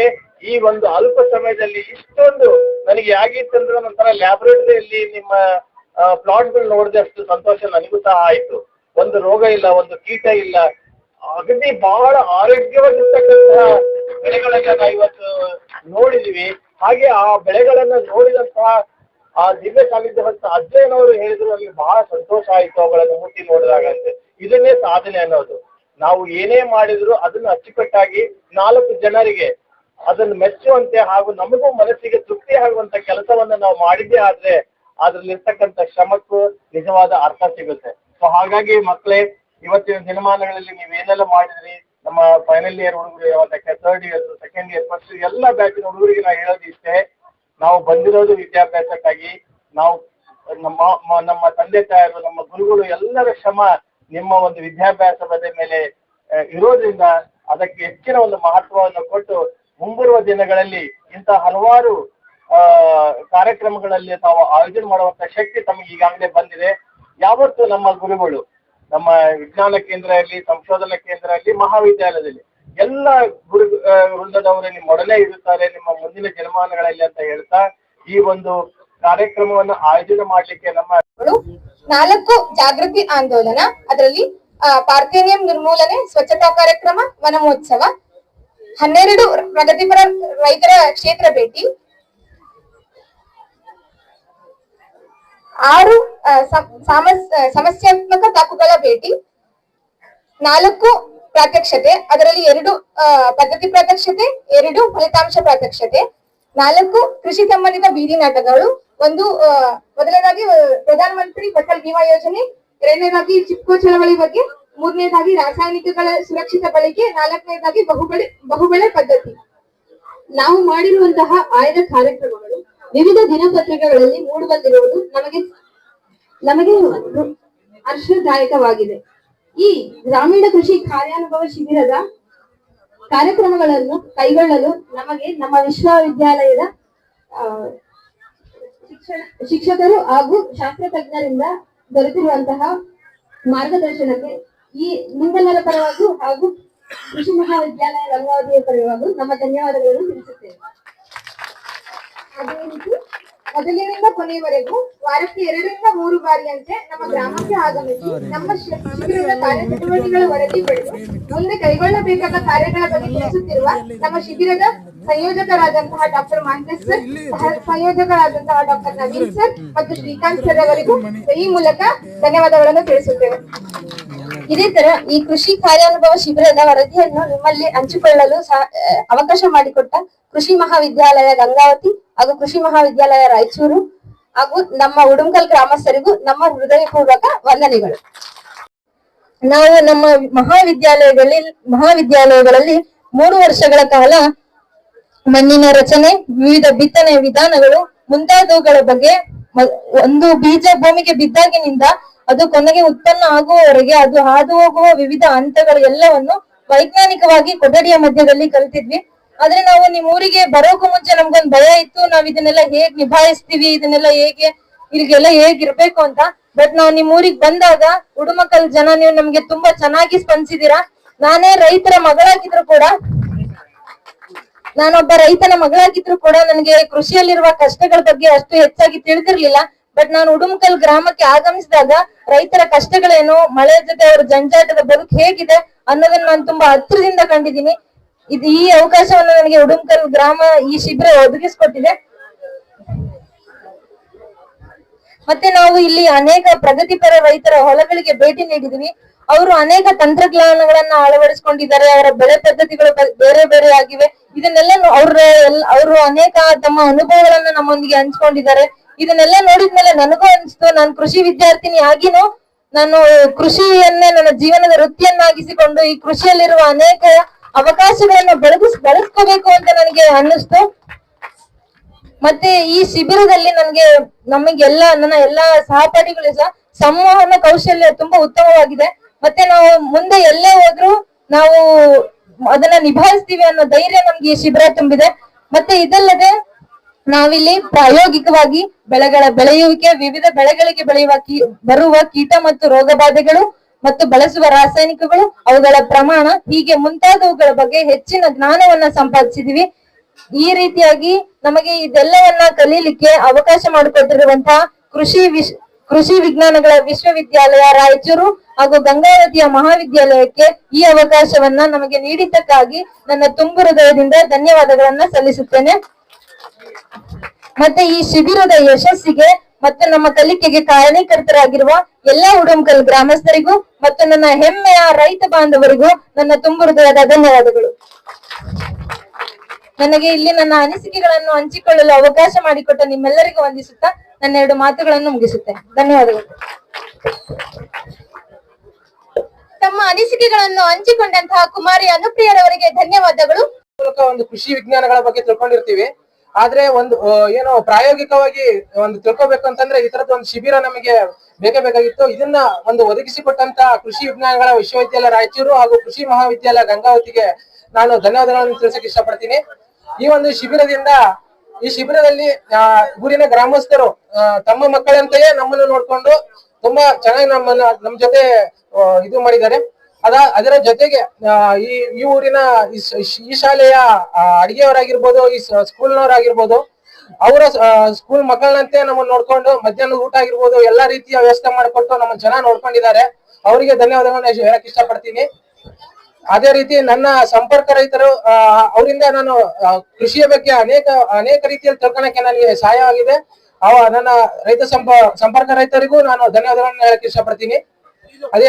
ಈ ಒಂದು ಅಲ್ಪ ಸಮಯದಲ್ಲಿ ಇಷ್ಟೊಂದು ನನಗೆ ಯಾಗಿತ್ತಂದ್ರೆ ನಂತರ ಲ್ಯಾಬೊರೇಟರಿಯಲ್ಲಿ ನಿಮ್ಮ ಪ್ಲಾಟ್ಗಳು ನೋಡಿದೆ ಅಷ್ಟು ಸಂತೋಷ ನನಗೂ ಸಹ ಆಯ್ತು. ಒಂದು ರೋಗ ಇಲ್ಲ, ಒಂದು ಕೀಟ ಇಲ್ಲ. ಅಗದಿ ಬಹಳ ಆರೋಗ್ಯವಾಗಿರ್ತಕ್ಕಂತಹ ಬೆಳೆಗಳನ್ನ ನಾವು ಇವತ್ತು ನೋಡಿದೀವಿ. ಹಾಗೆ ಆ ಬೆಳೆಗಳನ್ನ ನೋಡಿದಂತಹ ಆ ಸಾನ್ನಿಧ್ಯವಂತ ಅಜ್ಜಯ್ಯನವರು ಹೇಳಿದ್ರು ಅಲ್ಲಿ ಬಹಳ ಸಂತೋಷ ಆಯ್ತು ಅವುಗಳನ್ನು ಮುಟ್ಟಿ ನೋಡಿದಾಗ ಅಂತ. ಇದನ್ನೇ ಸಾಧನೆ ಅನ್ನೋದು. ನಾವು ಏನೇ ಮಾಡಿದ್ರು ಅದನ್ನು ಅಚ್ಚುಕಟ್ಟಾಗಿ ನಾಲ್ಕು ಜನರಿಗೆ ಅದನ್ನು ಮೆಚ್ಚುವಂತೆ ಹಾಗೂ ನಮಗೂ ಮನಸ್ಸಿಗೆ ತೃಪ್ತಿ ಆಗುವಂತ ಕೆಲಸವನ್ನ ನಾವು ಮಾಡಿದ್ದೇ ಆದ್ರೆ ಅದ್ರಲ್ಲಿರ್ತಕ್ಕಂಥ ಶ್ರಮಕ್ಕೂ ನಿಜವಾದ ಅರ್ಥ ಸಿಗುತ್ತೆ. ಸೊ ಹಾಗಾಗಿ ಮಕ್ಕಳೇ, ಇವತ್ತಿನ ದಿನಮಾನಗಳಲ್ಲಿ ನೀವೇನೆಲ್ಲ ಮಾಡಿದ್ರಿ? ನಮ್ಮ ಫೈನಲ್ ಇಯರ್ ಹುಡುಗರು ಯಾವತ್ತಕ್ಕೆ third year second year first ಎಲ್ಲ ಬ್ಯಾಚಿನ ಹುಡುಗರಿಗೆ ನಾ ಹೇಳೋದು ಇಷ್ಟೇ ನಾವು ಬಂದಿರೋದು ವಿದ್ಯಾಭ್ಯಾಸಕ್ಕಾಗಿ, ನಾವು ನಮ್ಮ ನಮ್ಮ ತಂದೆ ತಾಯರು ನಮ್ಮ ಗುರುಗಳು ಎಲ್ಲರ ಶ್ರಮ ನಿಮ್ಮ ಒಂದು ವಿದ್ಯಾಭ್ಯಾಸದ ಮೇಲೆ ಇರೋದ್ರಿಂದ ಅದಕ್ಕೆ ಹೆಚ್ಚಿನ ಒಂದು ಮಹತ್ವವನ್ನು ಕೊಟ್ಟು ಮುಂಬರುವ ದಿನಗಳಲ್ಲಿ ಇಂತಹ ಹಲವಾರು ಕಾರ್ಯಕ್ರಮಗಳಲ್ಲಿ ತಾವು ಆಯೋಜನೆ ಮಾಡುವಂತ ಶಕ್ತಿ ತಮಗೆ ಈಗಾಗಲೇ ಬಂದಿದೆ. ಯಾವತ್ತು ನಮ್ಮ ಗುರುಗಳು, ನಮ್ಮ ವಿಜ್ಞಾನ ಕೇಂದ್ರ ಇರಲಿ ಸಂಶೋಧನಾ ಕೇಂದ್ರ ಇರಲಿ ಮಹಾವಿದ್ಯಾಲಯದಲ್ಲಿ ಎಲ್ಲ ಗುರು ವೃಂದದವರು ನಿಮ್ಮ ನಿಮ್ಮೊಡನೆ ಇರುತ್ತಾರೆ, ನಿಮ್ಮ ಮುಂದಿನ ಜನಮಾನಗಳಲ್ಲಿ ಅಂತ ಹೇಳ್ತಾ ಈ ಒಂದು ಕಾರ್ಯಕ್ರಮವನ್ನು ಆಯೋಜನೆ ಮಾಡ್ಲಿಕ್ಕೆ ನಮ್ಮ ನಾಲ್ಕು ಜಾಗೃತಿ ಆಂದೋಲನ, ಅದರಲ್ಲಿ ಪಾರ್ಥೇನಿಯಂ ನಿರ್ಮೂಲನೆ ಸ್ವಚ್ಛತಾ ಕಾರ್ಯಕ್ರಮ ವನ ಮಹೋತ್ಸವ ಹನ್ನೆರಡು ಪ್ರಗತಿಪರ ರೈತರ ಕ್ಷೇತ್ರ ಭೇಟಿ, ಆರು ಸಮಸ್ಯಾತ್ಮಕ ತಾಕುಗಳ ಭೇಟಿ, ನಾಲ್ಕು ಪ್ರಾತ್ಯಕ್ಷತೆ, ಅದರಲ್ಲಿ ಎರಡು ಪದ್ಧತಿ ಪ್ರಾತ್ಯಕ್ಷತೆ, ಎರಡು ಫಲಿತಾಂಶ ಪ್ರಾತ್ಯಕ್ಷತೆ, ನಾಲ್ಕು ಕೃಷಿ ಸಂಬಂಧಿತ ಬೀದಿ ನಾಟಕಗಳು, ಒಂದು ಮೊದಲನೇದಾಗಿ ಪ್ರಧಾನಮಂತ್ರಿ ಫಸಲ್ ಬಿಮಾ ಯೋಜನೆ, ಎರಡನೇದಾಗಿ ಚಿಪ್ಕೋ ಚಳವಳಿ ಬಗ್ಗೆ, ಮೂರನೇದಾಗಿ ರಾಸಾಯನಿಕಗಳ ಸುರಕ್ಷಿತ ಬಳಕೆ, ನಾಲ್ಕನೇದಾಗಿ ಬಹುಬೆಳೆ ಬಹುಬೆಳೆ ಪದ್ಧತಿ. ನಾವು ಮಾಡಿರುವಂತಹ ಆಯ್ದ ಕಾರ್ಯಕ್ರಮಗಳು, ವಿವಿಧ ದಿನಪತ್ರಿಕೆಗಳಲ್ಲಿ ಮೂಡಿ ಬಂದಿರುವುದು ನಮಗೆ ನಮಗೆ ಹರ್ಷದಾಯಕವಾಗಿದೆ. ಈ ಗ್ರಾಮೀಣ ಕೃಷಿ ಕಾರ್ಯಾನುಭವ ಶಿಬಿರದ ಕಾರ್ಯಕ್ರಮಗಳನ್ನು ಕೈಗೊಳ್ಳಲು ನಮಗೆ ನಮ್ಮ ವಿಶ್ವವಿದ್ಯಾಲಯದ ಶಿಕ್ಷಕರು ಹಾಗೂ ಶಾಸ್ತ್ರ ತಜ್ಞರಿಂದ ದೊರೆತಿರುವಂತಹ ಮಾರ್ಗದರ್ಶನಕ್ಕೆ ಈ ನಿಮ್ಮೆಲ್ಲರ ಪರವಾಗಿ ಹಾಗೂ ಕೃಷಿ ಮಹಾವಿದ್ಯಾಲಯ ಲಂಗಾವಧಿಯ ಪರವಾಗಿ ನಮ್ಮ ಧನ್ಯವಾದಗಳನ್ನು ತಿಳಿಸುತ್ತೇವೆ. ಅದೇ ರೀತಿ ಮೊದಲಿನಿಂದ ಕೊನೆಯವರೆಗೂ ವಾರಕ್ಕೆ ಎರಡರಿಂದ ಮೂರು ಬಾರಿಯಂತೆ ನಮ್ಮ ಗ್ರಾಮಕ್ಕೆ ಆಗಮಿಸಿ ನಮ್ಮ ಶಿಬಿರದ ಕಾರ್ಯಚಟುವಟಿಕೆಗಳ ವರದಿ ಪಡೆದು ಮುಂದೆ ಕೈಗೊಳ್ಳಬೇಕಾದ ಕಾರ್ಯಗಳ ಬಗ್ಗೆ ತಿಳಿಸುತ್ತಿರುವ ನಮ್ಮ ಶಿಬಿರದ ಸಂಯೋಜಕರಾದಂತಹ ಡಾಕ್ಟರ್ ಮಾಂತೇಶ್ ಸರ್ ಸಂಯೋಜಕರಾದಂತಹ ಡಾಕ್ಟರ್ ನವೀನ್ ಸರ್ ಮತ್ತು ಶ್ರೀಕಾಂತ್ ಸರ್ ಅವರಿಗೂ ಈ ಮೂಲಕ ಧನ್ಯವಾದಗಳನ್ನು ತಿಳಿಸುತ್ತೇವೆ. ಇದೇ ತರ ಈ ಕೃಷಿ ಕಾರ್ಯಾನುಭವ ಶಿಬಿರದ ವರದಿಯನ್ನು ನಿಮ್ಮಲ್ಲಿ ಹಂಚಿಕೊಳ್ಳಲು ಅವಕಾಶ ಮಾಡಿಕೊಟ್ಟ ಕೃಷಿ ಮಹಾವಿದ್ಯಾಲಯ ಗಂಗಾವತಿ ಹಾಗೂ ಕೃಷಿ ಮಹಾವಿದ್ಯಾಲಯ ರಾಯಚೂರು ಹಾಗೂ ನಮ್ಮ ಉಡುಂಕಲ್ ಗ್ರಾಮಸ್ಥರಿಗೂ ನಮ್ಮ ಹೃದಯಪೂರ್ವಕ ವಂದನೆಗಳು. ನಾವು ನಮ್ಮ ಮಹಾವಿದ್ಯಾಲಯಗಳಲ್ಲಿ ಮಹಾವಿದ್ಯಾಲಯಗಳಲ್ಲಿ ಮೂರು ವರ್ಷಗಳ ಕಾಲ ಮಣ್ಣಿನ ರಚನೆ, ವಿವಿಧ ಬಿತ್ತನೆ ವಿಧಾನಗಳು ಮುಂತಾದವುಗಳ ಬಗ್ಗೆ ಒಂದು ಬೀಜ ಭೂಮಿಗೆ ಬಿದ್ದಾಗಿನಿಂದ ಅದು ಕೊನೆಗೆ ಉತ್ಪನ್ನ ಆಗುವವರೆಗೆ ಅದು ಹಾದು ಹೋಗುವ ವಿವಿಧ ಹಂತಗಳು ಎಲ್ಲವನ್ನು ವೈಜ್ಞಾನಿಕವಾಗಿ ಕೊಠಡಿಯ ಮಧ್ಯದಲ್ಲಿ ಕಲಿತಿದ್ವಿ. ಆದ್ರೆ ನಾವು ನಿಮ್ ಊರಿಗೆ ಬರೋಕು ಮುಂಚೆ ನಮ್ಗೊಂದು ಭಯ ಇತ್ತು. ನಾವ್ ಇದನ್ನೆಲ್ಲ ಹೇಗ್ ನಿಭಾಯಿಸ್ತೀವಿ? ಇದನ್ನೆಲ್ಲ ಹೇಗೆ ಇಲ್ಲಿಗೆಲ್ಲ ಹೇಗಿರ್ಬೇಕು ಅಂತ. ಬಟ್ ನಾವ್ ನಿಮ್ ಊರಿಗೆ ಬಂದಾಗ ಉಡುಮಕಲ್ ಜನ, ನೀವು ನಮ್ಗೆ ತುಂಬಾ ಚೆನ್ನಾಗಿ ಸ್ಪಂದಿಸಿದೀರಾ. ನಾನೇ ರೈತರ ಮಗಳಾಗಿದ್ರು ಕೂಡ, ನಾನೊಬ್ಬ ರೈತನ ಮಗಳಾಗಿದ್ರು ಕೂಡ ನನಗೆ ಕೃಷಿಯಲ್ಲಿರುವ ಕಷ್ಟಗಳ ಬಗ್ಗೆ ಅಷ್ಟು ಹೆಚ್ಚಾಗಿ ತಿಳಿದಿರ್ಲಿಲ್ಲ. ಬಟ್ ನಾನು ಉಡುಮಕಲ್ ಗ್ರಾಮಕ್ಕೆ ಆಗಮಿಸಿದಾಗ ರೈತರ ಕಷ್ಟಗಳೇನು, ಮಳೆ ಜೊತೆ ಅವರ ಜಂಜಾಟದ ಬದುಕು ಹೇಗಿದೆ ಅನ್ನೋದನ್ನ ನಾನು ತುಂಬಾ ಹತ್ತಿರದಿಂದ ಕಂಡಿದ್ದೀನಿ. ಇದು ಈ ಅವಕಾಶವನ್ನು ನನಗೆ ಉಡುಮಕಲ್ ಗ್ರಾಮ ಈ ಶಿಬಿರ ಒದಗಿಸ್ಕೊಟ್ಟಿದೆ. ಮತ್ತೆ ನಾವು ಇಲ್ಲಿ ಅನೇಕ ಪ್ರಗತಿಪರ ರೈತರ ಹೊಲಗಳಿಗೆ ಭೇಟಿ ನೀಡಿದೀವಿ. ಅವರು ಅನೇಕ ತಂತ್ರಜ್ಞಾನಗಳನ್ನ ಅಳವಡಿಸಿಕೊಂಡಿದ್ದಾರೆ. ಅವರ ಬೆಳೆ ಪದ್ಧತಿಗಳು ಬೇರೆ ಬೇರೆ ಆಗಿವೆ. ಇದನ್ನೆಲ್ಲ ಅವ್ರ ಅವರು ಅನೇಕ ತಮ್ಮ ಅನುಭವಗಳನ್ನ ನಮ್ಮೊಂದಿಗೆ ಹಂಚ್ಕೊಂಡಿದ್ದಾರೆ. ಇದನ್ನೆಲ್ಲ ನೋಡಿದ್ಮೇಲೆ ನನಗೂ ಅನಿಸ್ತು, ನಾನು ಕೃಷಿ ವಿದ್ಯಾರ್ಥಿನಿ ಆಗಿನೂ ನಾನು ಕೃಷಿಯನ್ನೇ ನನ್ನ ಜೀವನದ ವೃತ್ತಿಯನ್ನಾಗಿಸಿಕೊಂಡು ಈ ಕೃಷಿಯಲ್ಲಿರುವ ಅನೇಕ ಅವಕಾಶಗಳನ್ನು ಬೆಳಗಿಸ್ ಬೆಳೆಸ್ಕೋಬೇಕು ಅಂತ ನನಗೆ ಅನ್ನಿಸ್ತು. ಮತ್ತೆ ಈ ಶಿಬಿರದಲ್ಲಿ ನನಗೆ ನಮಗೆಲ್ಲ, ನನ್ನ ಎಲ್ಲಾ ಸಹಪಾಠಿಗಳು ಸಹ ಸಂವಹನ ಕೌಶಲ್ಯ ತುಂಬಾ ಉತ್ತಮವಾಗಿದೆ. ಮತ್ತೆ ನಾವು ಮುಂದೆ ಎಲ್ಲೇ ಹೋದ್ರು ನಾವು ಅದನ್ನ ನಿಭಾಯಿಸ್ತೀವಿ ಅನ್ನೋ ಧೈರ್ಯ ನಮ್ಗೆ ಈ ಶಿಬಿರ ತುಂಬಿದೆ. ಮತ್ತೆ ಇದಲ್ಲದೆ ನಾವಿಲ್ಲಿ ಪ್ರಾಯೋಗಿಕವಾಗಿ ಬೆಳೆಗಳ ಬೆಳೆಯುವಿಕೆ, ವಿವಿಧ ಬೆಳೆಗಳಿಗೆ ಬೆಳೆಯುವ ಕೀ, ಬರುವ ಕೀಟ ಮತ್ತು ರೋಗ ಬಾಧೆಗಳು ಮತ್ತು ಬಳಸುವ ರಾಸಾಯನಿಕಗಳು, ಅವುಗಳ ಪ್ರಮಾಣ ಹೀಗೆ ಮುಂತಾದವುಗಳ ಬಗ್ಗೆ ಹೆಚ್ಚಿನ ಜ್ಞಾನವನ್ನ ಸಂಪಾದಿಸಿದೀವಿ. ಈ ರೀತಿಯಾಗಿ ನಮಗೆ ಇದೆಲ್ಲವನ್ನ ಕಲೀಲಿಕ್ಕೆ ಅವಕಾಶ ಮಾಡಿಕೊಟ್ಟಿರುವಂತಹ ಕೃಷಿ ವಿಶ್, ಕೃಷಿ ವಿಜ್ಞಾನಗಳ ವಿಶ್ವವಿದ್ಯಾಲಯ ರಾಯಚೂರು ಹಾಗೂ ಗಂಗಾವತಿಯ ಮಹಾವಿದ್ಯಾಲಯಕ್ಕೆ ಈ ಅವಕಾಶವನ್ನ ನಮಗೆ ನೀಡಿದ್ದಕ್ಕಾಗಿ ನನ್ನ ತುಂಬು ಹೃದಯದಿಂದ ಧನ್ಯವಾದಗಳನ್ನ ಸಲ್ಲಿಸುತ್ತೇನೆ. ಮತ್ತೆ ಈ ಶಿಬಿರದ ಯಶಸ್ಸಿಗೆ ಮತ್ತು ನಮ್ಮ ಕಲಿಕೆಗೆ ಕಾರಣೀಕರ್ತರಾಗಿರುವ ಎಲ್ಲಾ ಉಡುಂಕಲ್ ಗ್ರಾಮಸ್ಥರಿಗೂ ಮತ್ತು ನನ್ನ ಹೆಮ್ಮೆಯ ರೈತ ಬಾಂಧವರಿಗೂ ನನ್ನ ತುಂಬು ಹೃದಯದ ಧನ್ಯವಾದಗಳು. ನನಗೆ ಇಲ್ಲಿ ನನ್ನ ಅನಿಸಿಕೆಗಳನ್ನು ಹಂಚಿಕೊಳ್ಳಲು ಅವಕಾಶ ಮಾಡಿಕೊಟ್ಟ ನಿಮ್ಮೆಲ್ಲರಿಗೂ ವಂದಿಸುತ್ತಾ ನನ್ನ ಎರಡು ಮಾತುಗಳನ್ನು ಮುಗಿಸುತ್ತೇನೆ ಧನ್ಯವಾದಗಳು. ತಮ್ಮ ಅನಿಸಿಕೆಗಳನ್ನು ಹಂಚಿಕೊಂಡಂತಹ ಕುಮಾರಿ ಅನುಪ್ರಿಯರವರಿಗೆ ಧನ್ಯವಾದಗಳು. ಮೂಲಕ ಒಂದು ಕೃಷಿ ವಿಜ್ಞಾನಗಳ ಬಗ್ಗೆ ತಿಳ್ಕೊಂಡಿರ್ತೀವಿ. ಆದ್ರೆ ಒಂದು ಏನು ಪ್ರಾಯೋಗಿಕವಾಗಿ ಒಂದು ತಿಳ್ಕೊಬೇಕು ಅಂತಂದ್ರೆ ಈ ತರದ ಒಂದು ಶಿಬಿರ ನಮಗೆ ಬೇಕೇ ಬೇಕಾಗಿತ್ತು. ಇದನ್ನ ಒಂದು ಒದಗಿಸಿಕೊಟ್ಟಂತ ಕೃಷಿ ವಿಜ್ಞಾನಗಳ ವಿಶ್ವವಿದ್ಯಾಲಯ ರಾಯಚೂರು ಹಾಗೂ ಕೃಷಿ ಮಹಾವಿದ್ಯಾಲಯ ಗಂಗಾವತಿಗೆ ನಾನು ಧನ್ಯವಾದಗಳನ್ನು ತಿಳಿಸಕ್ಕೆ ಇಷ್ಟಪಡ್ತೀನಿ. ಈ ಒಂದು ಶಿಬಿರದಿಂದ, ಈ ಶಿಬಿರದಲ್ಲಿ ಊರಿನ ಗ್ರಾಮಸ್ಥರು ತಮ್ಮ ಮಕ್ಕಳಂತೆಯೇ ನಮ್ಮನ್ನು ನೋಡ್ಕೊಂಡು ತುಂಬಾ ಚೆನ್ನಾಗಿ ನಮ್ಮನ್ನ ನಮ್ ಜೊತೆ ಇದು ಮಾಡಿದ್ದಾರೆ. ಅದ ಅದರ ಜೊತೆಗೆ ಈ ಈ ಊರಿನ ಈ ಶಾಲೆಯ ಅಡಿಗೆಯವರಾಗಿರ್ಬೋದು, ಈ ಸ್ಕೂಲ್ ಸ್ಕೂಲ್ನವರಾಗಿರ್ಬೋದು, ಅವರ ಸ್ಕೂಲ್ ಮಕ್ಕಳಂತೆ ನಮ್ಮನ್ನ ನೋಡ್ಕೊಂಡು ಮಧ್ಯಾಹ್ನದ ಊಟ ಆಗಿರ್ಬೋದು, ಎಲ್ಲಾ ರೀತಿಯ ವ್ಯವಸ್ಥೆ ಮಾಡಿಕೊಟ್ಟು ನಮ್ಮನ್ನ ಜನ ನೋಡ್ಕೊಂಡಿದ್ದಾರೆ. ಅವರಿಗೆ ಧನ್ಯವಾದಗಳನ್ನ ಹೇಳಕ್ ಇಷ್ಟಪಡ್ತೀನಿ. ಅದೇ ರೀತಿ ನನ್ನ ಸಂಪರ್ಕ ರೈತರು ಅವರಿಂದ ನಾನು ಕೃಷಿಯ ಬಗ್ಗೆ ಅನೇಕ ಅನೇಕ ರೀತಿಯಲ್ಲಿ ತಿಳ್ಕೊಳಕ್ಕೆ ನನಗೆ ಸಹಾಯವಾಗಿದೆ. ಅವ, ನನ್ನ ರೈತ ಸಂಪ, ಸಂಪರ್ಕ ರೈತರಿಗೂ ನಾನು ಧನ್ಯವಾದಗಳನ್ನ ಹೇಳಕ್ ಇಷ್ಟಪಡ್ತೀನಿ. ಅದೇ